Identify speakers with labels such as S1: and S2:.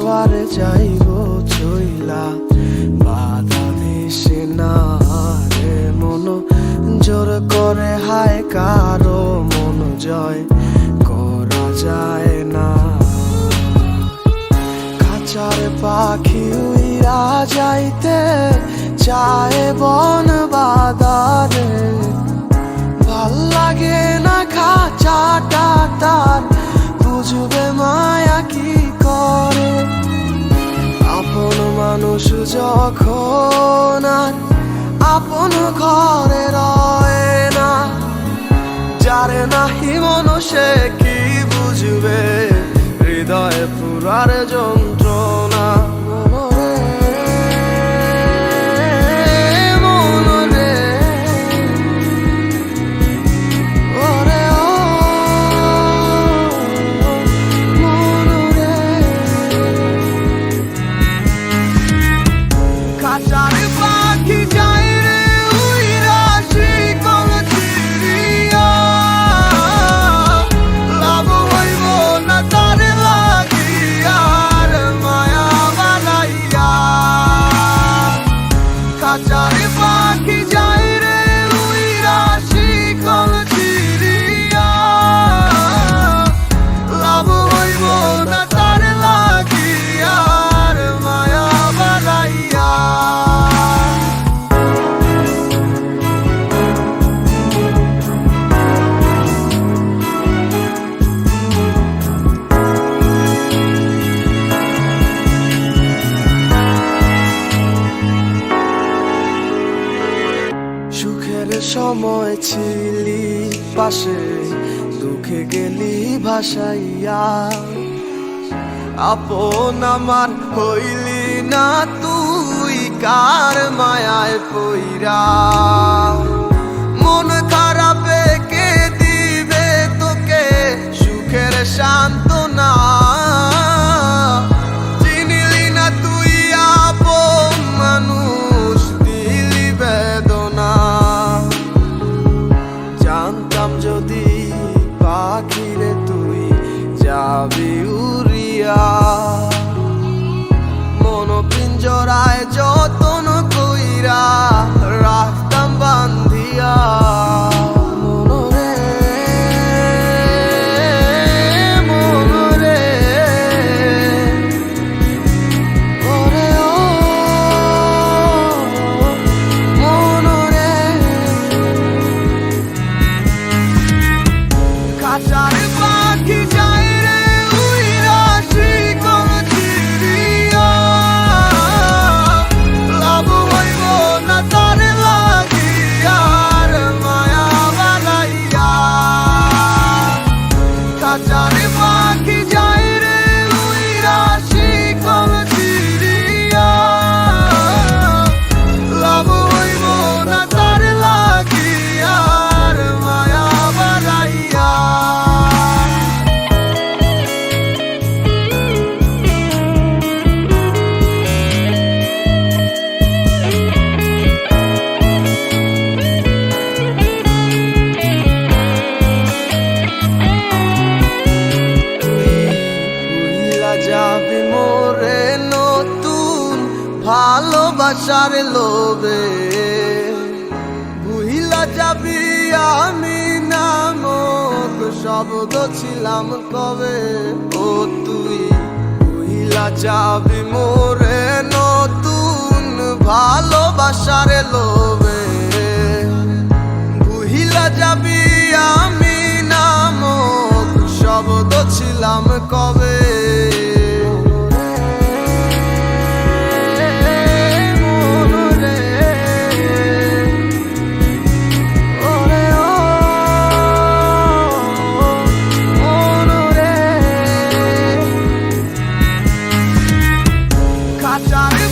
S1: আবার যাইব চইলা। বাধা দিস না রে মন। জোর করে হায় কারও মন জয়। করা যায় না। খাঁচার পাখি উইরা যাইতে চায় বন বাদারে ভালো লাগে না খাঁচাটা তার। বুঝবে আপন ঘরে রয়ে না। যারে নাহি মনুষে কি বুঝবে? হৃদয় পুরার যন্ত্রণা সময় ছিলি পাশে দুঃখে গেলি ভাসাইয়া। আপন আমার হইলি না তুই কার মায়ায় পইরা? ভালোবাসার লোবে ভুইলা যাবি আমি নামক শব্দ ছিলাম কবে? ও তুই, ভুইলা যাবি মোরে নতুন ভালোবাসার লোবে ভুহিলা যাবি আমি খাঁচার পাখি যা